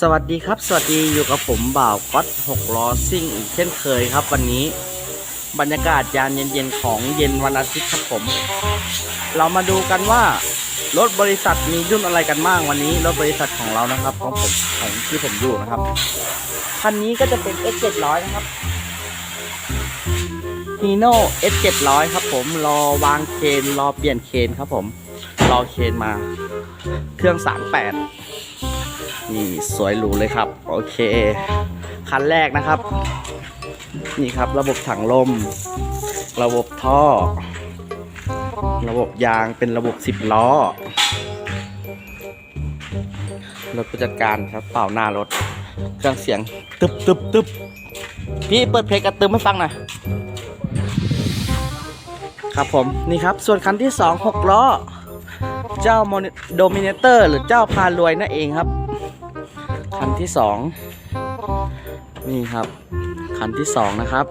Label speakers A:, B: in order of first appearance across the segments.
A: สวัสดีครับ สวัสดีอยู่กับผมบ่าวก๊อตหกล้อซิ่งอีกเช่นเคยครับ วันนี้บรรยากาศยามเย็นๆของเย็นวันอาทิตย์ครับผม เรามาดูกันว่า รถบริษัทมีรุ่นอะไรกันบ้างวันนี้ รถบริษัทของเรานะครับของผมของที่ผมอยู่นะครับคันนี้ก็จะเป็น S 700นะครับ Hino S 700ครับผมรอวางเคนรอเปลี่ยนเคนครับผมรอเคนมา เครื่อง 38 นี่สวยหรูเลยครับ โอเค คันแรกนะครับ นี่ครับระบบถังลม ระบบท่อ ระบบยางเป็นระบบ10ล้อรถผู้จัดการครับเป่าหน้ารถ เครื่องเสียงตึบตึบตึบพี่เปิดเพลงกระตึมให้ฟังหน่อยครับผมนี่ครับส่วนคันที่ 2 6ล้อ เจ้าโดมิเนเตอร์ หรือเจ้าพารวยนั่นเองครับ คันที่2นี่ครับ คันที่2นะครับ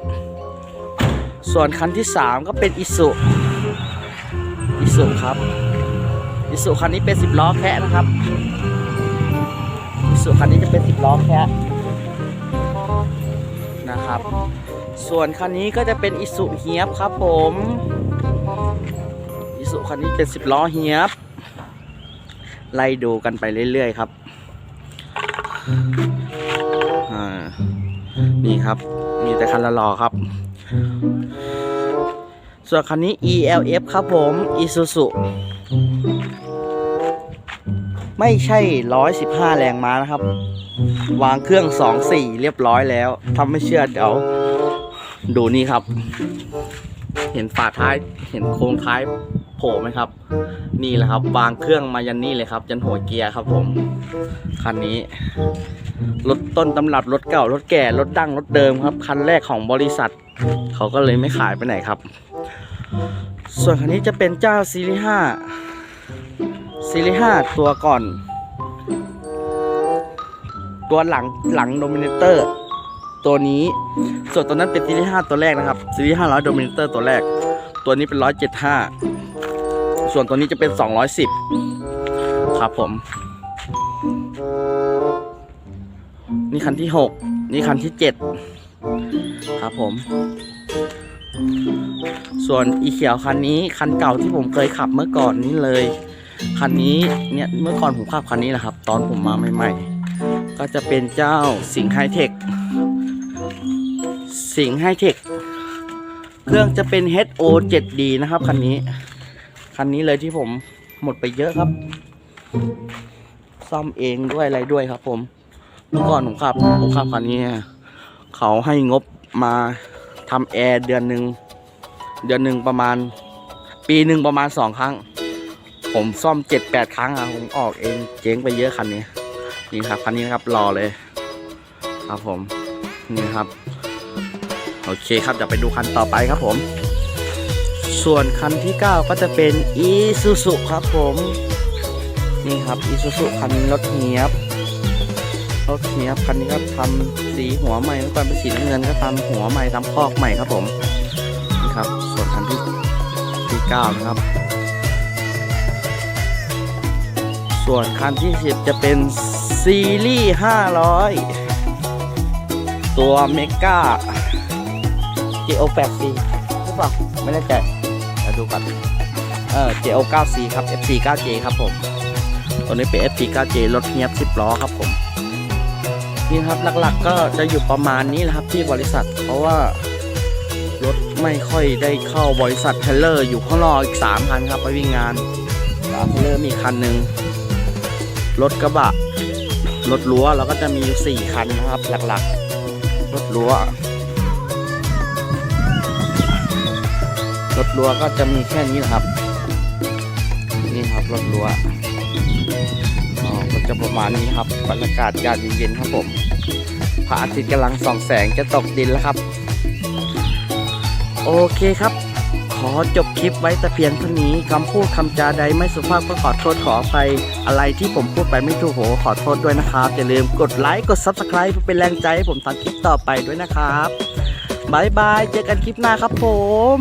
A: ส่วนคันที่3ก็เป็นอิสุอิสุครับอิสุคันนี้เป็น10ล้อแคะนะครับอิสุคันนี้จะเป็น10ล้อแคะนะครับ ส่วนคันนี้ก็จะเป็นอิสุเฮียบครับผมอิสุคันนี้เป็น10ล้อเฮียบไล่ดูกันไปเรื่อยๆครับ นี่ครับ มีแต่คันละลอครับ ส่วนคันนี้ ELF ครับผม Isuzu ไม่ใช่ 115 แรงม้านะครับ วางเครื่อง 2.4 เรียบร้อยแล้วถ้าไม่เชื่อเดี๋ยว ดูนี่ครับ เห็นฝาท้าย เห็นโครงท้าย โผล่ไหมครับ นี่แหละครับ วางเครื่องมายันนี่เลยครับยันหัวเกียร์ครับผมคันนี้รถต้นตำรับรถเก่ารถแก่รถดั้งรถเดิมครับคันแรกของบริษัท เขาก็เลยไม่ขายไปไหนครับ ส่วนคันนี้จะเป็นเจ้าซีรีส์5ซีรีส์5ตัวก่อน ตัวหลังหลังโดมิเนเตอร์ตัวนี้ส่วนตัวนั้นเป็นซีรีส์5ตัวแรกนะครับซีรีส์500โดมิเนเตอร์ตัวแรก ตัวนี้เป็น175 ส่วนตัวนี้จะเป็น 210 ครับผม นี่คันที่ 6 นี่คันที่ 7 ครับผม ส่วนอีเขียวคันนี้คันเก่าที่ผมเคยขับเมื่อก่อนนี้เลย คันนี้เนี่ยเมื่อก่อนผมขับคันนี้แหละครับ ตอนผมมาใหม่ๆ ก็จะเป็นเจ้าสิงห์ไฮเทคสิงห์ไฮเทคเครื่องจะเป็น HO 7D นะครับคันนี้ คันนี้เลยที่ผมหมดไปเยอะครับ ซ่อมเองด้วยอะไรด้วยครับ ผมเมื่อก่อนผมขับผมขับคันนี้เขาให้งบมาทำแอร์เดือนหนึ่งเดือนหนึ่งประมาณ ปีหนึ่งประมาณสองครั้ง ผมซ่อมเจ็ดแปดครั้งอะผมออกเองเจ๊งไปเยอะคันนี้นี่ครับคันนี้นะครับรอเลย ครับผมนี่ครับ โอเคครับเดี๋ยวไปดูคันต่อไปครับผม ส่วนคันที่ 9 ก็จะเป็นอีซูซุครับผม นี่ครับอีซูซุคันรถเงียบรถเนี้ยคันนี้ก็ทำสีหัวใหม่เมื่อก่อนเป็นสีน้ำเงินก็ทำหัวใหม่ทำคอกใหม่ครับผม นี่ครับ ส่วนคันที่ที่เก้านะครับ ส่วนคันที่สิบจะเป็นซีรีส์ห้าร้อยตัวเมกา JO 8 C หรือเปล่าไม่แน่ใจ ดูก่อนเออ JO 9 C ครับ FC 9 J ครับผมตัวนี้เป็น FC 9 J รถเงียบ10ล้อครับผมนี่ครับหลักๆก็จะอยู่ประมาณนี้แหละครับที่บริษัท เพราะว่ารถไม่ค่อยได้เข้าบริษัทเทเลอร์อยู่ข้างนอกอีก3คันครับไปวิ่งงานสามเทเลอร์มีคันหนึ่งรถกระบะรถรั้วเราก็จะมีอยู่4คันนะครับ หลักๆ รถรั้ว รถรั้วก็จะมีแค่นี้นะครับ นี่ครับรถรั้วอ๋อก็จะประมาณนี้ครับบรรยากาศยามเย็นๆครับผมพระอาทิตย์กำลังส่องแสงจะตกดินแล้วครับ โอเคครับ ขอจบคลิปไว้แต่เพียงเท่านี้คำพูดคำจาใดไม่สุภาพก็ขอโทษขออภัยอะไรที่ผมพูดไปไม่ถูกโหขอโทษด้วยนะครับ อย่าลืมกดไลค์กด Subscribe เพื่อเป็นแรงใจให้ผมทำคลิปต่อไปด้วยนะครับบายบายเจอกันคลิปหน้าครับผม